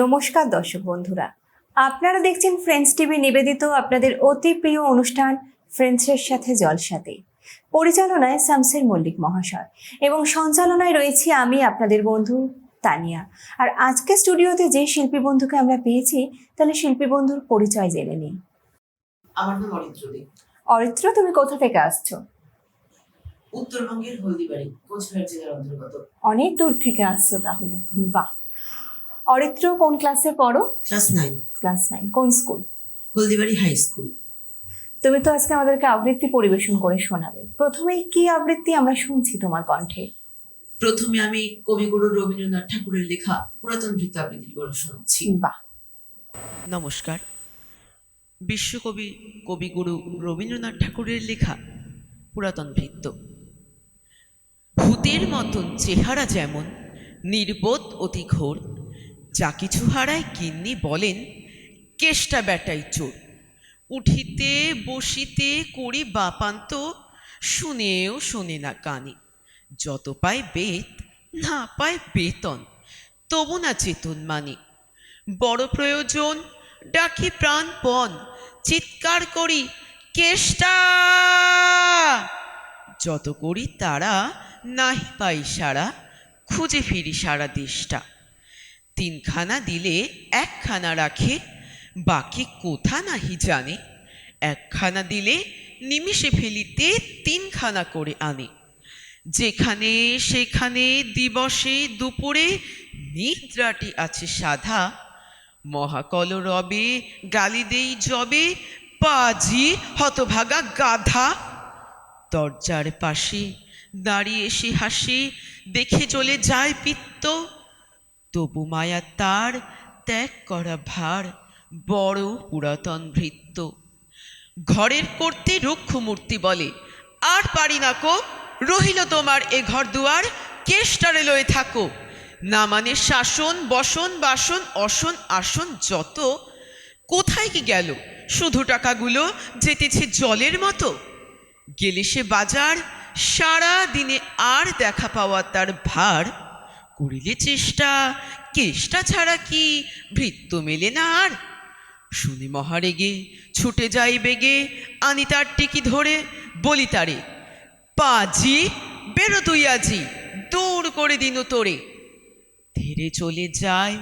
নমস্কার দর্শক বন্ধুরা। আপনারা দেখছেন ফ্রেন্ডস টিভি নিবেদিত আপনাদের অতি প্রিয় অনুষ্ঠান ফ্রেন্ডসের সাথে জলসাতে। পরিচালনায় শামসের মল্লিক মহাশয় এবং সঞ্চালনায় রয়েছি আমি আপনাদের বন্ধু তানিয়া। আর আজকে স্টুডিওতে যে শিল্পী বন্ধুকে আমরা পেয়েছি তাহলে শিল্পী বন্ধুর পরিচয় জেনে নিই। আমার নাম অরিত্র দে অরিত্র তুমি কোথা থেকে আসছো? উত্তরবঙ্গের হলদিবাড়ি কোচবিহার জেলার অন্তর্গত। অনেক দূর থেকে আসছো তাহলে। বাহ! অরিত্র কোন ক্লাসে পড়ো? ক্লাস নাইন ক্লাস নাইন কোন স্কুল হলদিবাড়ি হাই স্কুল তুমি তো আজকে আমাদেরকে আবৃত্তি পরিবেশন করে শোনাবে। প্রথমেই কি আবৃত্তি আমরা শুনছি তোমার কণ্ঠে? প্রথমে আমি কবিগুরু রবীন্দ্রনাথ ঠাকুরের লেখা পুরাতন বৃত্ত আবৃত্তি করে শোনাচ্ছি। বাহ। নমস্কার। বিশ্বকবি কবিগুরু রবীন্দ্রনাথ ঠাকুরের লেখা পুরাতন বৃত্ত ভূতের মতন চেহারা যেমন নির্বোধ অতি ঘোর যা কিছু হারায় গিন্নি বলেন, কেষ্টা বেটাই চোর। উঠিতে, বসিতে করি বাপান্ত, শুনেও শোনে না কানে। যত পায় বেত, না পায় বেতন, তবু না চেতন মানে। বড় প্রয়োজন, ডাকি প্রাণপণ, চিৎকার করি, কেষ্টা! যত করি তারা নাহি পাই সারা খুঁজে ফিরি সারা দেশটা। তিনখানা দিলে একখানা রাখে, বাকি কোথা নাহি জানে। একখানা দিলে নিমিষে ফেলিতে তিনখানা করে আনে। যেখানে সেখানে দিবসে দুপুরে নিদ্রাটি আছে সাধা। মহাকল রবে, গালি দেই জবে, পাজি হতভাগা গাধা। দরজার পাশে দাঁড়িয়ে সে হাসি, দেখে চলে যায় পিত্ত। তবু মায়া তার ত্যাগ করা ভার, বড় পুরাতন ভৃত্য। ঘরের করতে রুক্ষ মূর্তি বলে, আর পারি না কো, রহিল তোমার এ ঘর দুয়ার, কেষ্টারে লয়ে থাকো। না মানে শাসন, বসন, বাসন, অসন, আসন, যত। কোথায় কি গেল? শুধু টাকাগুলো যেতেছে জলের মতো। গেলে সে বাজার সারা দিনে আর দেখা পাওয়া তার ভার। করিলে চেষ্টা, কেষ্টা ছাড়া কি ভৃত্য মেলে না আর? শুনে মহারেগে, ছুটে যাই বেগে, আনি তার টিকি ধরে, বলি তারে, পাজি, বেরো তুই আজি দৌড় করে দিন তোরে। ধীরে চলে যায়,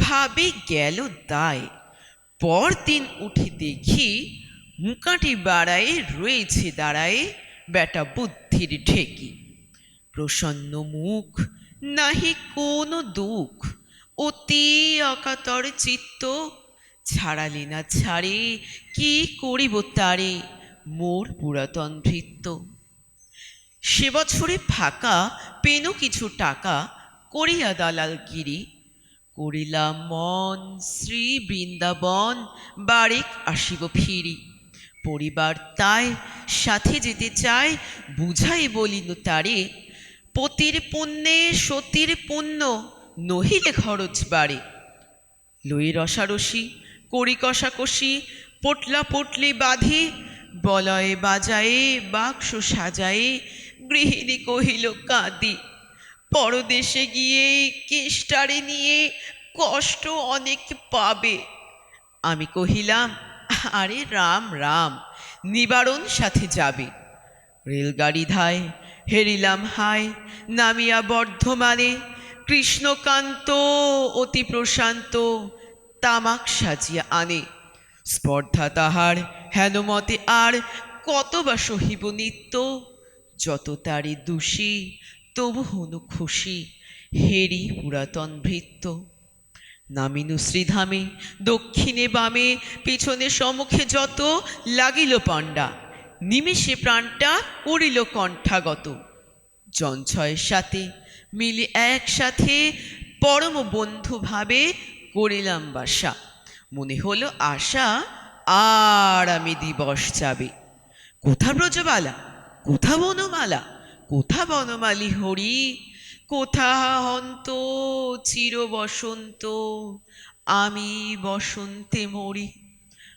ভাবে গেল দায়। পরদিন উঠে দেখি, মুকাটি বাড়ায় রয়েছে দাঁড়ায় বেটা বুদ্ধির ঠেকি প্রসন্ন মুখ নাহি কোনো দুঃখ। অতি অকাতর চিত্ত। ছাড়ালি না ছাড়ে, কি করিব তারে? মোর পুরাতন ভৃত্য। সে বছরে ফাঁকা, পেনো কিছু টাকা করিয়া দালালগিরি করিলাম মন শ্রী বৃন্দাবন বারেক আসিব ফিরি। পরিবার তাই সাথে যেতে চায়, বুঝাই বলিল তারে পতির পুণ্যে সতীর পুণ্য নহিলে খরচ বাড়ে। লই রসারসি, করি কষাকষি, পটলা পটলি বাঁধি, বলয়ে বাজায়ে, বাক্স সাজায়ে, গৃহিণী কহিল, কাঁদি। পরদেশে গিয়ে কেষ্টারে নিয়ে কষ্ট অনেক পাবে আমি কহিলাম, আরে রাম রাম, নিবারণ সাথে যাবে। রেলগাড়ি ধায় হেরিলাম হায় নামিয়া বর্ধমানে, কৃষ্ণকান্ত অতি প্রশান্ত, তামাক সাজিয়া আনে। স্পর্ধা তাহার হেনমতে আর কত বা সহিব নিত্য, যত তারি দোষী, তবু হনু খুশি হেরি পুরাতন ভৃত্য। নামিনু শ্রীধামে, দক্ষিণে বামে, পিছনে সম্মুখে যত লাগিল পাণ্ডা নিমেষে প্রাণটা করিল কণ্ঠাগত। জঞ্ছয়ের সাথে মিলে একসাথে পরম বন্ধু ভাবে করিলাম বাসা। মনে হলো আশা আর আমি দিবস যাবে। কোথা ব্রজবালা? কোথা বনমালা? কোথা বনমালী হরি? কোথা হন্ত চির বসন্ত আমি বসন্তে মরি।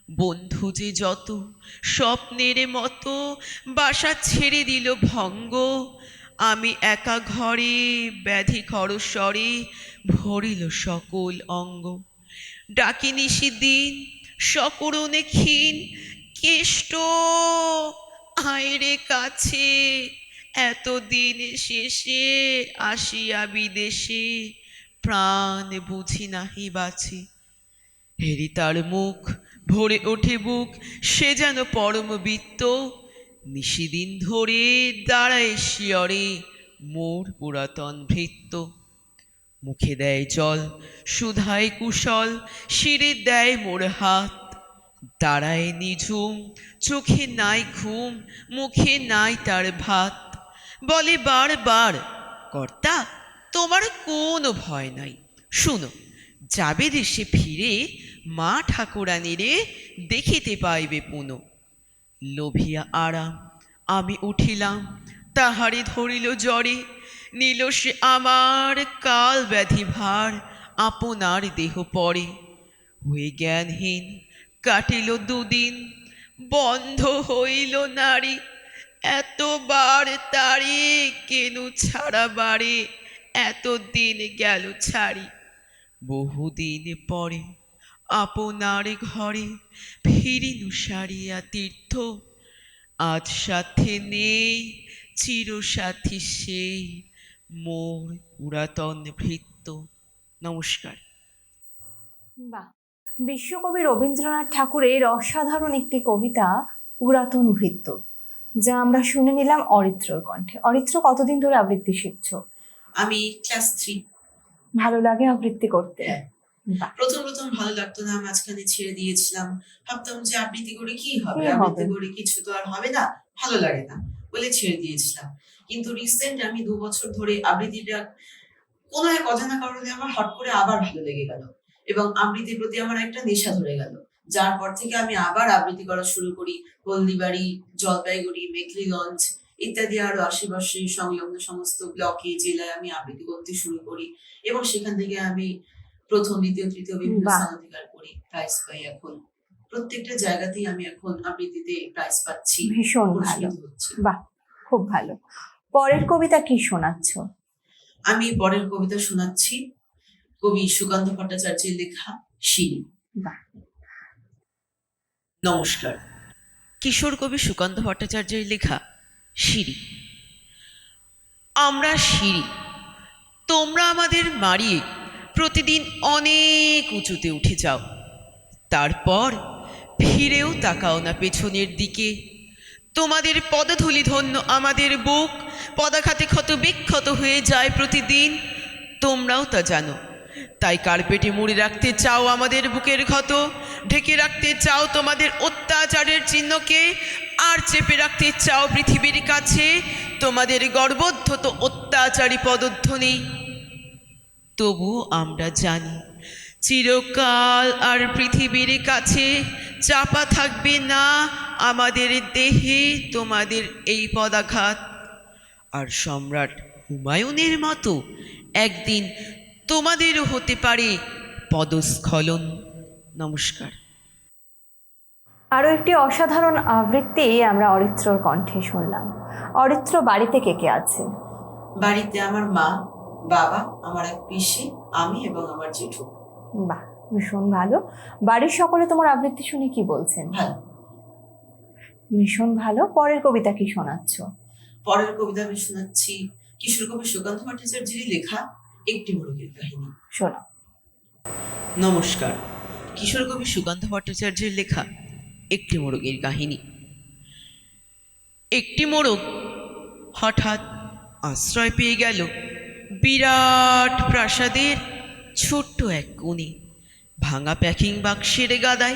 বন্ধু যে যত স্বপ্নের মতো বাসা ছেড়ে দিল ভঙ্গ, আমি একা ঘরে ব্যাধি খরস্বরে ভরিল সকল অঙ্গ। ডাকি নিশি দিন সকরণে ক্ষীণ, কেষ্ট, আয়রে কাছে, এতদিন শেষে আসিয়া বিদেশে প্রাণ বুঝি নাহি বাছে। হেরি তার মুখ ভরে ওঠে বুক, সে যেন পরম বৃত্ত। নিশিদিন ধরে দাঁড়ায় শিয়রে মোর পুরাতন ভৃত্য। মুখে দেয় জল, সুধায় কুশল, শিরে দেয় মোর হাত। দাঁড়ায় নিঝুম, চোখে নাই ঘুম, মুখে নাই তার ভাত। বলে বারবার কর্তা, তোমার কোনো ভয় নাই। শুনো, যাবে দেশে ফিরে মা ঠাকুরানীরে দেখিতে পাইবে পুনো। লোভিয়া আরাম, আমি উঠিলাম তাহারে ধরিল জ্বরে। নিল সে আমার কাল ব্যাধি ভার, আপনার দেহ পরে। হয়ে জ্ঞানহীন কাটিল দুদিন, বন্ধ হইল নারী। এতবার তারে কেনু ছাড়া বাড়ে এতদিন গেল ছাড়ি। বহুদিন পরে আপনার ঘরে ফিরিনু সারিয়া তীর্থ। আজ সাথে নেই চিরসাথী সেই মোর পুরাতন ভৃত্য। নমস্কার। বাহ বিশ্বকবি রবীন্দ্রনাথ ঠাকুরের অসাধারণ একটি কবিতা পুরাতন ভৃত্য যা আমরা শুনে নিলাম অরিত্রর কণ্ঠে। অরিত্র কতদিন ধরে আবৃত্তি শিখছো? আমি ক্লাস থ্রি ভালো লাগে আবৃত্তি করতে? হ্যাঁ। প্রথম প্রথম ভালো লাগতো না মাঝখানে ছেড়ে দিয়েছিলাম। ভাবতাম যে আবৃত্তি করে কি হবে? আবৃত্তি করে কিছু তো আর হবে না ভালো লাগে না বলে ছেড়ে দিয়েছিলাম। কিন্তু রিসেন্ট আমি দু বছর ধরে আবৃত্তিটা কোনো এক অজানা কারণে আমার হট করে আবার ভালো লেগে গেল এবং আবৃত্তির প্রতি আমার একটা নেশা ধরে গেল। যার পর থেকে আমি আবার আবৃত্তি করা শুরু করি হলদিবাড়ি জলপাইগুড়ি মেখলিগঞ্জ ইত্যাদি আরও আশেপাশে সংলগ্ন সমস্ত ব্লকে জেলায় আমি আবৃত্তি করতে শুরু করি এবং সেখান থেকে আমি প্রথম দ্বিতীয় তৃতীয় বিভিন্ন স্থান অধিকার করি প্রাইজ পাই এখন। প্রত্যেকটা জায়গাতেই আমি এখন আবৃত্তিতে প্রাইজ পাচ্ছি ভীষণ ভালো। বাহ! খুব ভালো। পরের কবিতা কি শোনাচ্ছ? আমি পরের কবিতা শোনাচ্ছি কবি সুকান্ত ভট্টাচার্যের লেখা শিরি নমস্কার। কিশোর কবি সুকান্ত ভট্টাচার্যের লেখা সিঁড়ি আমরা সিঁড়ি তোমরা আমাদের মারিয়ে প্রতিদিন অনেক উঁচুতে উঠে যাও। তারপর ফিরেও তাকাও না পেছনের দিকে। তোমাদের পদধূলি ধন্য আমাদের বুক পদাঘাতে ক্ষত বিক্ষত হয়ে যায় প্রতিদিন। তোমরাও তা জানো। তাই কার্পেটে মুড়ে রাখতে চাও আমাদের বুকের ক্ষত, ঢেকে রাখতে চাও তোমাদের অত্যাচারের চিহ্নকে, আর চেপে রাখতে চাও পৃথিবীর কাছে। তোমাদের গর্বোদ্ধত অত্যাচারী পদধ্বনি। তবু আমরা জানি চিরকাল আর পৃথিবীর কাছে চাপা থাকবে না আমাদের দেহে তোমাদের এই পদাঘাত। আর সম্রাট হুমায়ুনের মতো একদিন তোমাদেরও হতে পারে পদস্খলন। নমস্কার। আরও একটি অসাধারণ আবৃত্তি আমরা অরিত্রর কণ্ঠে শুনলাম। অরিত্র বাড়িতে কে কে আছে? বাড়িতে আমার মা। বাবা আমার এক পিসি আমি এবং আমার জেঠু। বাহ ভীষণ ভালো। বাড়ির সকলে তোমার আবৃত্তি শুনে কি বলছেন? ভালো ভীষণ ভালো। পরের কবিতা কি শোনাচ্ছ? পরের কবিতা আমি শোনাচ্ছি কিশোর কবি সুকান্ত ভট্টাচার্যেরই লেখা একটি মুরগির কাহিনী। শোনা। নমস্কার। কিশোর কবি সুকান্ত ভট্টাচার্যের লেখা একটি মোরগের কাহিনী। একটি মোরগ হঠাৎ আশ্রয় পেয়ে গেল বিরাট প্রাসাদের ছোট্ট এক কোণে, ভাঙা প্যাকিং বাক্সের গাদায়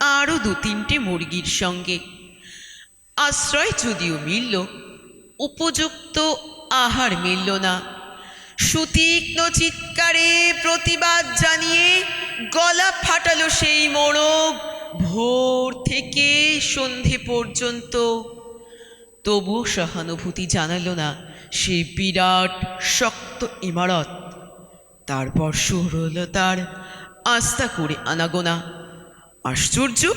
আরও দু তিনটে মুরগির সঙ্গে। আশ্রয় যদিও মিলল, উপযুক্ত আহার মিলল না। সুতীক্ষ্ণ চিৎকারে প্রতিবাদ জানিয়ে গলা ফাটালো সেই মোড়ক ভোর থেকে সন্ধে পর্যন্ত। তবুও সহানুভূতি জানালো না সেই বিরাট, শক্ত ইমারত। তারপর শুরু হলো তার আস্থা করে আনাগোনা। আশ্চর্য,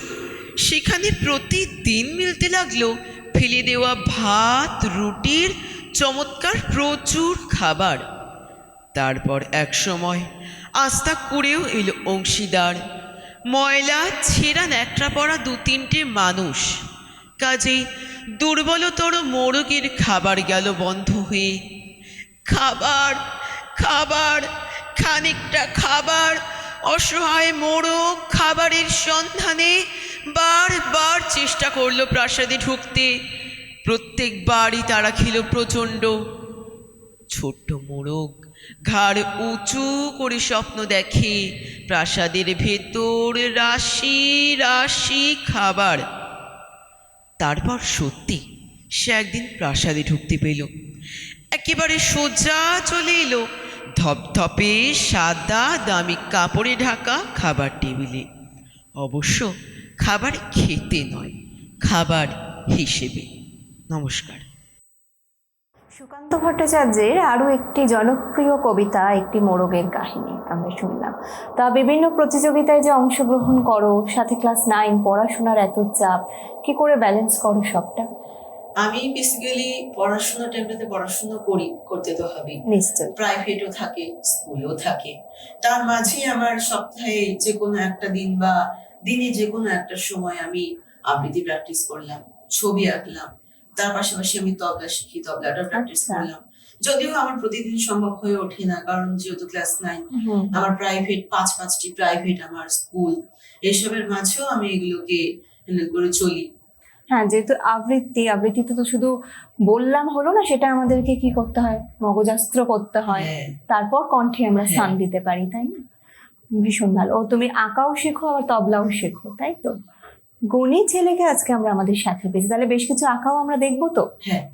সেখানে প্রতিদিন মিলতে লাগল ফেলে দেওয়া ভাত, রুটির চমৎকার প্রচুর খাবার। তারপর এক সময় আস্তা করেও এলো অংশীদার। ময়লা, ছেঁড়া ন্যাকড়া পড়া দু তিনটে মানুষ। কাজেই দুর্বলতর মোরগের খাবার গেল বন্ধ হয়ে। খাবার খাবার, খানিকটা খাবার, অসহায় মোরগ খাবারের সন্ধানে বারবার চেষ্টা করল প্রাসাদে ঢুকতে। প্রত্যেকবারই তারা খেল প্রচণ্ড। ছোট্ট মোরগ ঘাড় উঁচু করে স্বপ্ন দেখে। প্রাসাদের ভেতর রাশি রাশি খাবার তারপর সত্যি সে একদিন প্রাসাদে ঢুকতে পেল। একেবারে সোজা চলে এলো। ধপধপে সাদা দামি কাপড়ে ঢাকা খাবার টেবিলে। অবশ্য খাবার খেতে নয়, খাবার হিসেবে। নমস্কার। সুকান্ত ভট্টাচার্যের আরও একটি জনপ্রিয় কবিতা একটি মোরগের কাহিনী আমরা শুনলাম। তা বিভিন্ন প্রতিযোগিতায় যে অংশগ্রহণ করো সাথে ক্লাস নাইন পড়াশোনার এত চাপ কি করে ব্যালেন্স করো সবটা? আমি বেসিক্যালি পড়াশোনা টাইমটাতে পড়াশোনা করি করতে তো নিশ্চয় প্রাইভেটও থাকে স্কুলেও থাকে। তার মাঝে আমার সপ্তাহে যে কোনো একটা দিন বা দিনে যে কোনো একটা সময় আমি আবৃত্তি প্র্যাকটিস করলাম ছবি আঁকলাম তার পাশাপাশি আমি তবলা শিখি তবলাটা প্র্যাকটিস আচ্ছা। করলাম। যদিও আমার প্রতিদিন সম্ভব হয়ে ওঠে না কারণ যেহেতু ক্লাস নাইন আমার প্রাইভেট পাঁচ পাঁচটি প্রাইভেট আমার স্কুল এসবের মাঝেও আমি এগুলোকে হ্যান্ডেল করে চলি। হ্যাঁ যেহেতু আবৃত্তি আবৃত্তিতে তো শুধু বললাম হলো না সেটা আমাদেরকে কি করতে হয়? মগজাস্ত্র করতে হয়। হ্যাঁ। তারপর কণ্ঠে আমরা হ্যাঁ। স্থান দিতে পারি তাই না? ভীষণ ভালো। ও তুমি আঁকাও শেখো আবার তবলাও শেখো তাই তো? গুণী ছেলেকে আজকে আমরা আমাদের সাথে পেয়েছি। তাহলে বেশ কিছু আঁকাও আমরা দেখব তো? হ্যাঁ।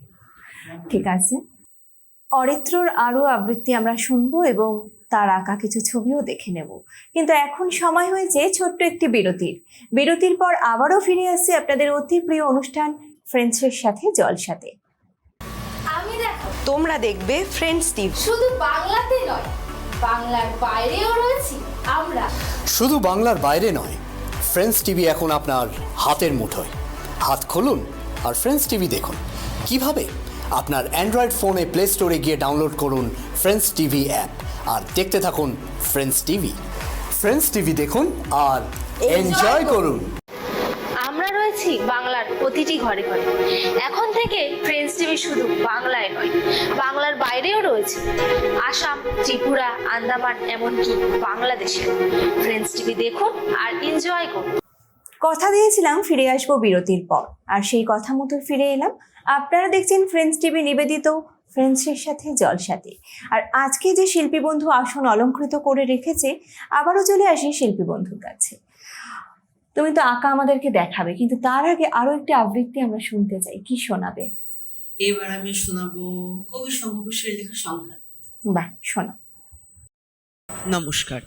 ঠিক আছে। অরিত্রর আরও আবৃত্তি আমরা শুনব এবং তার আঁকা কিছু ছবিও দেখে নেব। কিন্তু এখন সময় হয়েছে ছোট্ট একটি বিরতির। বিরতির পর আবারও ফিরে আসছে আপনাদের অতি প্রিয় অনুষ্ঠান ফ্রেন্ডসের সাথে জলসাতে আমি দেখো। তোমরা দেখবে ফ্রেন্ডস টিভি। শুধু বাংলাতে নয় বাংলার বাইরেও রয়েছি আমরা। শুধু বাংলার বাইরে নয় ফ্রেন্ডস টিভি এখন আপনার হাতের মুঠোয়। হাত খুলুন আর ফ্রেন্ডস টিভি দেখুন। কীভাবে? আপনার অ্যান্ড্রয়েড ফোনে প্লে স্টোরে গিয়ে ডাউনলোড করুন ফ্রেন্ডস টিভি অ্যাপ আর দেখতে থাকুন ফ্রেন্ডস টিভি ফ্রেন্ডস টিভি দেখুন আর এনজয় করুন। আমরা রয়েছি প্রতিটি ঘরে ঘরে। এখন থেকে ফ্রেন্ডস টিভি শুধু বাংলায় নয়, বাংলার বাইরেও রয়েছে আসাম, ত্রিপুরা, আন্দামান, এমনকি বাংলাদেশে। ফ্রেন্ডস টিভি দেখুন আর এনজয় করুন। কথা দিয়েছিলাম, ফিরে আসব বিরতির পর। আর সেই কথা মতো ফিরে এলাম। আপনারা দেখছেন ফ্রেন্ডস টিভি নিবেদিত ফ্রেন্ডসের সাথে জলসাতে। আর আজকে যে শিল্পী বন্ধু আসন অলঙ্কৃত করে রেখেছে, আবারও চলে আসি শিল্পী বন্ধুর কাছে। তুমি তো আঁকা আমাদেরকে দেখাবে কিন্তু তার আগে আরও একটি আবৃত্তি আমরা শুনতে চাই। কি শোনাবে? এবার আমি শোনাবো কবি শঙ্কর লেখা সংখ্যা। বাহ শোনা। নমস্কার।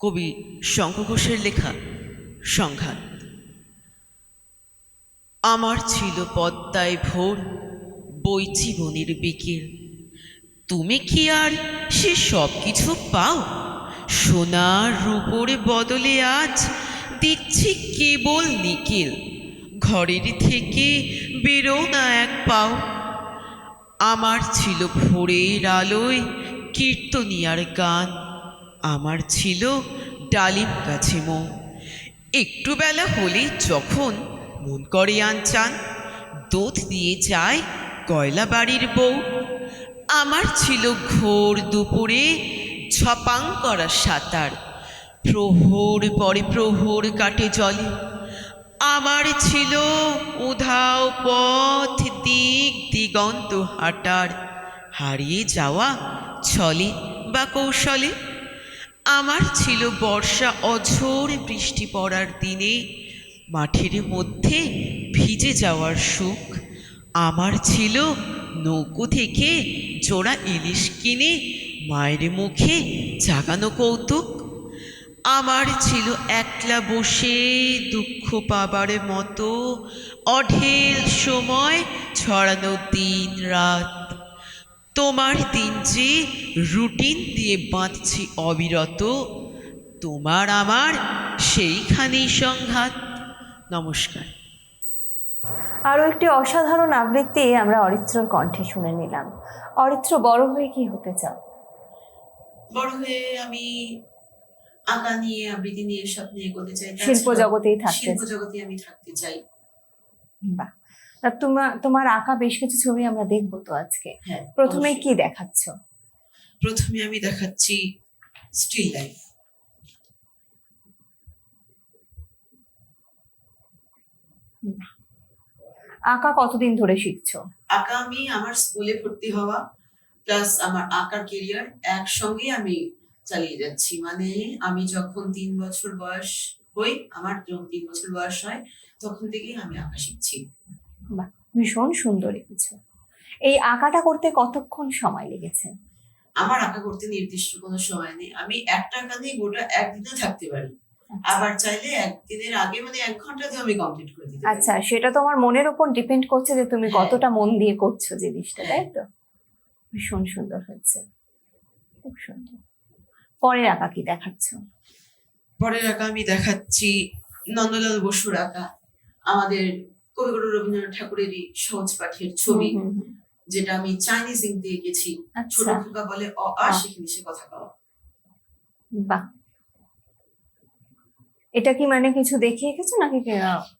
কবি শঙ্খ ঘোষের লেখা সংঘাত আমার ছিল পদ্মায় ভোর বইচি বনের বিকেল। তুমি কি আর সে সব কিছু পাও? সোনার রূপোর বদলে আজ দিচ্ছি কেবল নিকেল ঘরের থেকে বেরো না এক পাও। আমার ছিল ভোরের আলোয় কীর্তনিয়ার গান। আমার ছিল ডালিম গাছে মো একটু বেলা হলেই যখন মন করে আনচান দুধ দিয়ে যায় কয়লা বাড়ির বউ। আমার ছিল ঘোর দুপুরে ছপাং করা সাঁতার। প্রহর পরে প্রহর কাটে জলে। আমার ছিল উধাও পথ দিক দিগন্ত হাঁটার। হারিয়ে যাওয়া ছলে বা কৌশলে। আমার ছিল বর্ষা অঝোর বৃষ্টি পড়ার দিনে। মাঠের মধ্যে ভিজে যাওয়ার সুখ। আমার ছিল নৌকো থেকে জোড়া ইলিশ কিনে মায়ের মুখে জাগানো কৌতুক। আমার ছিল একলা বসে দুঃখ পাবার মতো। অঢেল সময় ছড়ানো দিন রাত। তোমার দিন যে রুটিন দিয়ে বাঁধছি অবিরত তোমার আমার সেইখানেই সংঘাত। নমস্কার। আরও একটি অসাধারণ আবৃত্তি আমরা অরিত্রর কণ্ঠে শুনে নিলাম। অরিত্র বড় হয়ে কি হতে চাও? বড় হয়ে আমি আঁকা নিয়ে আবৃত্তি নিয়ে সব নিয়ে এগোতে চাই। শিল্প জগতেই থাকতে শিল্প জগতে আমি থাকতে চাই। বাহ। তোমার তোমার আঁকা বেশ কিছু ছবি আমরা দেখব তো আজকে। হ্যাঁ প্রথমে কি দেখাচ্ছ? প্রথমে আমি দেখাচ্ছি স্টিল লাইফ আঁকা কতদিন ধরে শিখছো? আঁকা আমি আমার স্কুলে ভর্তি হওয়া প্লাস আমার আঁকার কেরিয়ার একসঙ্গে আমি চালিয়ে যাচ্ছি। মানে আমি যখন তিন বছর বয়স হই আমার যখন তিন বছর বয়স হয় তখন থেকেই আমি আঁকা শিখছি। ভীষণ সুন্দর এঁকেছো। এই আঁকাটা করতে কতক্ষণ সময় লেগেছে? আমার আঁকা করতে নির্দিষ্ট কোনো সময় নেই। আমি একটা গানে গোটা একদিনে থাকতে পারি। আবার চাইলে একদিনের আগে মানে এক ঘন্টাতে আমি কমপ্লিট করে পারি আচ্ছা সেটা তোমার মনের উপর ডিপেন্ড করছে যে তুমি হ্যাঁ। কতটা মন দিয়ে করছ জিনিসটা তাই তো? ভীষণ সুন্দর হচ্ছে খুব সুন্দর। পরের আঁকা কি দেখাচ্ছ? পরের আঁকা আমি দেখাচ্ছি নন্দলাল বসুর আঁকা আমাদের কবিগুরু রবীন্দ্রনাথ ঠাকুরেরই সহজ পাঠের ছবি। যেটা আমি চাইনিজ ইঙ্ক দিয়ে ছোট আচ্ছা। খোকা বলে অ আ। সেখানে সে কথা কওয়া বাহ। এটা কি মানে কিছু দেখে এঁকেছো নাকি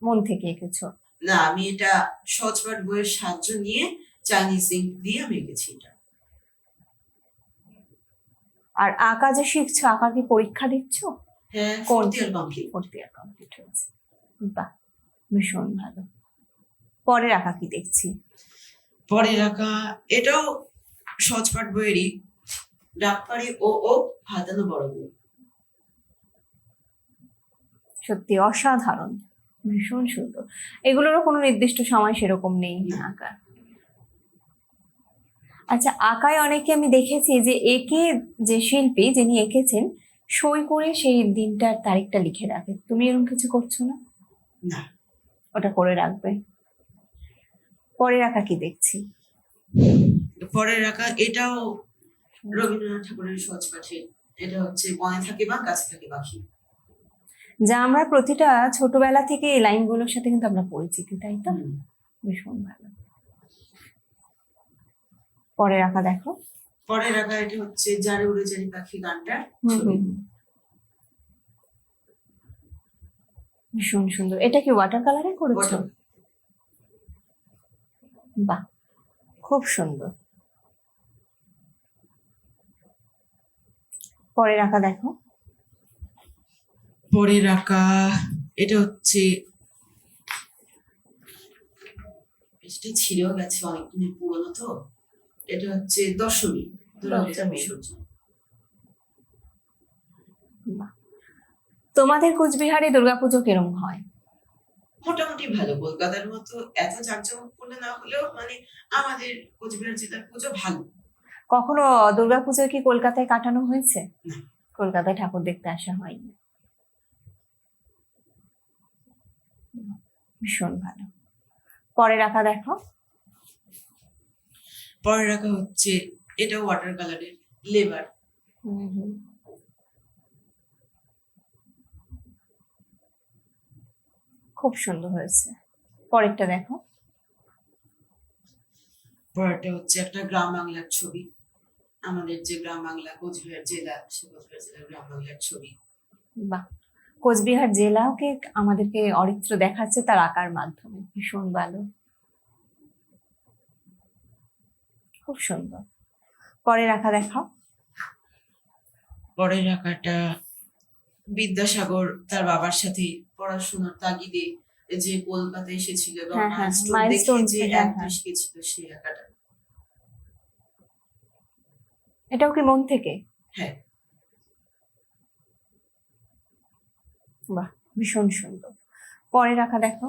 মন থেকে এঁকেছো? না আমি এটা সহজ পাঠ বইয়ের সাহায্য নিয়ে চাইনিজ ইঙ্ক দিয়ে আমি এঁকেছি এটা। আর আঁকা যে শিখছো আঁকা কি পরীক্ষা দিচ্ছ? হ্যাঁ? Fourth year complete fourth year complete হয়েছে। বাহ ভীষণ ভালো। পরের আঁকা কি দেখছি? পরের আঁকা এটাও সহজ পাঠ বইয়েরই। ডাকপাড়ি ও ও হাতানো বড় বই। সত্যি অসাধারণ ভীষণ সুন্দর। এগুলোরও কোনো নির্দিষ্ট সময় সেরকম নেই না। আঁকার। আচ্ছা আঁকায় অনেকে আমি দেখেছি যে একে যে শিল্পী যিনি এঁকেছেন সই করে সেই দিনটার তারিখটা লিখে রাখে। তুমি এরকম কিছু করছ না? না। ওটা করে রাখবে। পরের আঁকা কি দেখছি? পরের আঁকা এটাও রবীন্দ্রনাথ ঠাকুরের সহজ পাঠের এটা হচ্ছে বনে থাকে বা গাছে থাকে পাখি। যা আমরা প্রতিটা ছোটবেলা থেকে এই লাইনগুলোর সাথে কিন্তু আমরা পরিচিত তাই তো? ভীষণ ভালো। পরের আঁকা দেখো। পরের আঁকা এটা হচ্ছে জারে উড়ে জারি পাখি গানটা। ভীষণ সুন্দর। এটা কি ওয়াটার কালারে করেছ? বাহ খুব সুন্দর। পরের আঁকা দেখো। পরের আঁকা এটা হচ্ছে ছিঁড়েও গেছে অনেকদিন পুরনো তো। এটা হচ্ছে দশমী দশমী। বিসর্জন তোমাদের কোচবিহারে দুর্গাপুজো কিরম হয়? মোটামুটি ভালো। কলকাতার মতো এত জাঁকজমকপূর্ণ না হলেও মানে আমাদের কোচবিহার জেলার পুজো ভালো। কখনো দুর্গাপুজো কি কলকাতায় কাটানো হয়েছে? কলকাতায় ঠাকুর দেখতে আসা হয়নি। ভীষণ ভালো। পরে রাখা দেখো। পরের রাখা হচ্ছে এটা ওয়াটার কালারের লেবার খুব সুন্দর হয়েছে। পরেরটা দেখো। পরেরটা হচ্ছে একটা গ্রাম বাংলার ছবি। আমাদের যে গ্রাম বাংলা কোচবিহার জেলা সে কোচবিহার জেলার গ্রাম বাংলার ছবি। বাহ! কোচবিহার জেলাকে আমাদেরকে অরিত্র দেখাচ্ছে তার আঁকার মাধ্যমে? ভীষণ ভালো। খুব সুন্দর। পরের আঁকা দেখাও। পরের আঁকাটা বিদ্যাসাগর তার বাবার সাথে পড়াশোনার তাগিদে যে কলকাতায় এসেছিল এবং হ্যাঁ, হ্যাঁ, যে হ্যাঁ। শিখেছিল সেই আঁকাটা এটাও কি মন থেকে? হ্যাঁ। বাহ ভীষণ সুন্দর। পরের আঁকা দেখো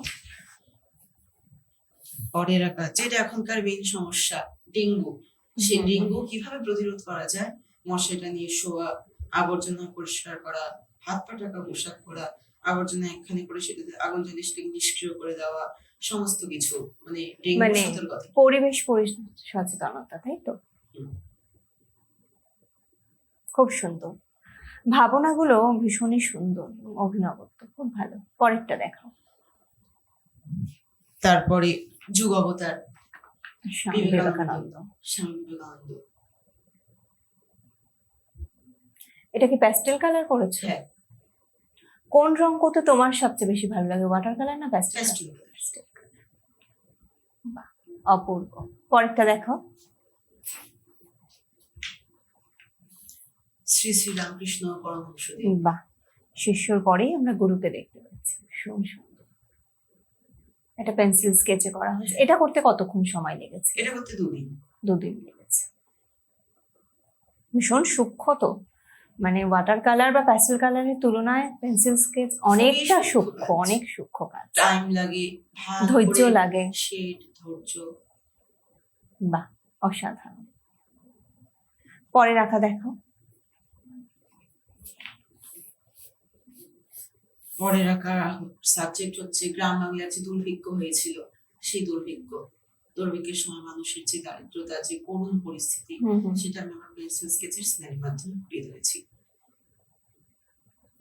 পরের আঁকা যেটা এখনকার মেন সমস্যা। ডেঙ্গু। সেই হুম। ডেঙ্গু কীভাবে প্রতিরোধ করা যায়? মশাটা নিয়ে শোয়া আবর্জনা পরিষ্কার করা হাত পা টাকা পোশাক পরা আবর্জনা একখানে করে সেটাতে আগুন জ্বালিয়ে সেটাকে নিষ্ক্রিয় করে দেওয়া সমস্ত কিছু। মানে ডেঙ্গু মানে সতর্কতা। পরিবেশ সচেতনতা তাই তো? খুব সুন্দর। ভাবনাগুলো ভীষণই সুন্দর অভিনবত্ব খুব ভালো। পরেরটা দেখো তারপরে যুগ অবতার। স্বামী বিবেকানন্দ। বিবেকানন্দ স্বামী বিবেকানন্দ এটা কি প্যাস্টেল কালার করেছ? কোন রং করতে তোমার সবচেয়ে বেশি ভালো লাগে ওয়াটার কালার না প্যাস্টেল বাহ অপূর্ব। পরেরটা দেখো। শ্রী শ্রী রামকৃষ্ণ পরমহংসদেব। বাহ শিষ্যর পরেই আমরা গুরুকে দেখতে পাচ্ছি। ভীষণ সুন্দর এটা পেন্সিল স্কেচে করা হয়েছে। এটা করতে কতক্ষণ সময় লেগেছে? এটা করতে দুদিন। দুদিন লেগেছে। ভীষণ সূক্ষ্ম তো। মানে ওয়াটার কালার বা প্যাস্টেল কালারের তুলনায় পেন্সিল স্কেচ অনেকটা সূক্ষ্ম সূক্ষ্ম অনেক সূক্ষ্ম কাজ। টাইম লাগে ধৈর্য লাগে। শেড ধৈর্য। বাহ অসাধারণ। পরে রাখা দেখো পরে রাখা সাবজেক্ট হচ্ছে গ্রাম বাংলার যে দুর্ভিক্ষ হয়েছিল। সেই দুর্ভিক্ষ দুর্ভিক্ষের সময় মানুষের যে দারিদ্রতা যে করুণ পরিস্থিতি সেটা আমি আমার পেন্সিল স্কেচের স্নেহের মাধ্যমে ফুটিয়ে ধরেছি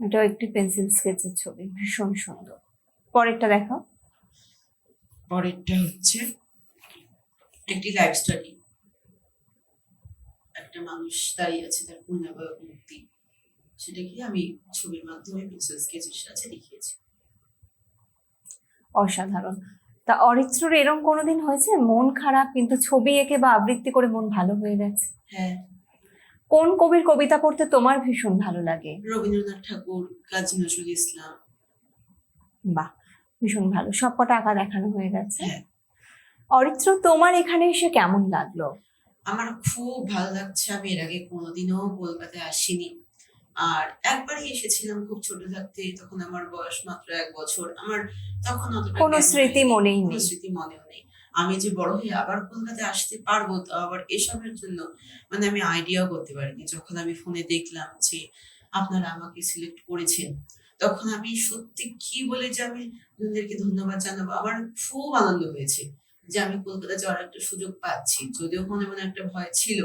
এটাও একটি পেন্সিল স্কেচের ছবি ভীষণ সুন্দর। পরেরটা দেখো পরেরটা হচ্ছে একটি লাইফ স্টাডি একটা মানুষ দাঁড়িয়ে আছে তার পূর্ণাবয় মুক্তি সেটাকে আমি ছবির মাধ্যমে পেন্সিল স্কেচের সাথে দেখিয়েছি? অসাধারণ। তা অরিত্রর এরম কোনোদিন হয়েছে? মন খারাপ কিন্তু ছবি এঁকে বা আবৃত্তি করে মন ভালো হয়ে গেছে? হ্যাঁ। কোন কবির কবিতা পড়তে তোমার ভীষণ ভালো লাগে? রবীন্দ্রনাথ ঠাকুর কাজী নজরুল ইসলাম। বাহ ভীষণ ভালো। সবকটা আঁকা দেখানো হয়ে গেছে। হ্যাঁ। অরিত্র তোমার এখানে এসে কেমন লাগল? আমার খুব ভালো লাগছে। আমি এর আগে কোনোদিনও কলকাতায় আসিনি। আর একবারই এসেছিলাম খুব ছোট থাকতে তখন আমার বয়স মাত্র এক বছর আমার তখন অতটা কোনো স্মৃতি মনেই কোনো নেই। স্মৃতি মনেও নেই। আমি যে বড় হয়ে আবার কলকাতায় আসতে পারব তো আবার এসবের জন্য মানে আমি আইডিয়াও করতে পারিনি। যখন আমি ফোনে দেখলাম যে আপনারা আমাকে সিলেক্ট করেছেন তখন আমি সত্যি কি বলে যে আমি আপনাদেরকে ধন্যবাদ জানাব আমার খুব আনন্দ হয়েছে যে আমি কলকাতা যাওয়ার একটা সুযোগ পাচ্ছি। যদিও মনে মনে একটা ভয় ছিল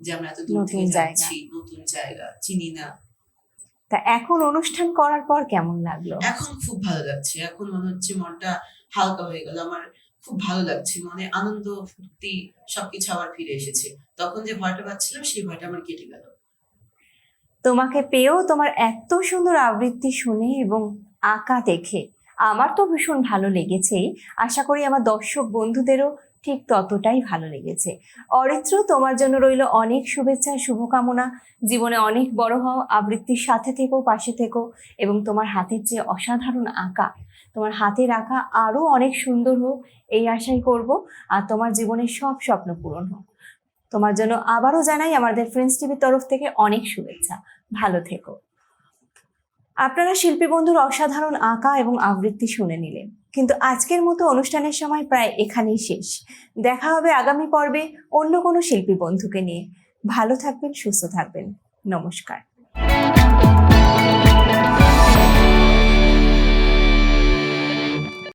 যে আমরা এত দূর থেকে যাচ্ছি নতুন জায়গা চিনি না। তা এখন অনুষ্ঠান করার পর কেমন লাগল? এখন খুব ভালো লাগছে। এখন মনে হচ্ছে মনটা হালকা হয়ে গেল। আমার খুব ভালো লাগছে। মনে আনন্দ ফুর্তি সবকিছু আবার ফিরে এসেছে। তখন যে ভয়টা পাচ্ছিলাম সেই ভয়টা আমার কেটে গেল। তোমাকে পেয়েও তোমার এত সুন্দর আবৃত্তি শুনে এবং আঁকা দেখে আমার তো ভীষণ ভালো লেগেছেই। আশা করি আমার দর্শক বন্ধুদেরও ঠিক ততটাই ভালো লেগেছে। অরিত্র, তোমার জন্য রইল অনেক শুভেচ্ছা, শুভকামনা। জীবনে অনেক বড় হও, আবৃত্তির সাথে থেকো, পাশে থেকো এবং তোমার হাতের যে অসাধারণ আঁকা, তোমার হাতের আঁকা আরও অনেক সুন্দর হোক, এই আশাই করব। আর তোমার জীবনের সব স্বপ্ন পূরণ হোক। তোমার জন্য আবারও জানাই আমাদের ফ্রেন্ডস টিভির তরফ থেকে অনেক শুভেচ্ছা। ভালো থেকো। আপনারা শিল্পী বন্ধুর অসাধারণ আঁকা এবং আবৃত্তি শুনে নিলেন। কিন্তু আজকের মতো অনুষ্ঠানের সময় প্রায় এখানেই শেষ। দেখা হবে আগামী পর্বে অন্য কোনো শিল্পী বন্ধুকে নিয়ে। ভালো থাকবেন, সুস্থ থাকবেন। নমস্কার।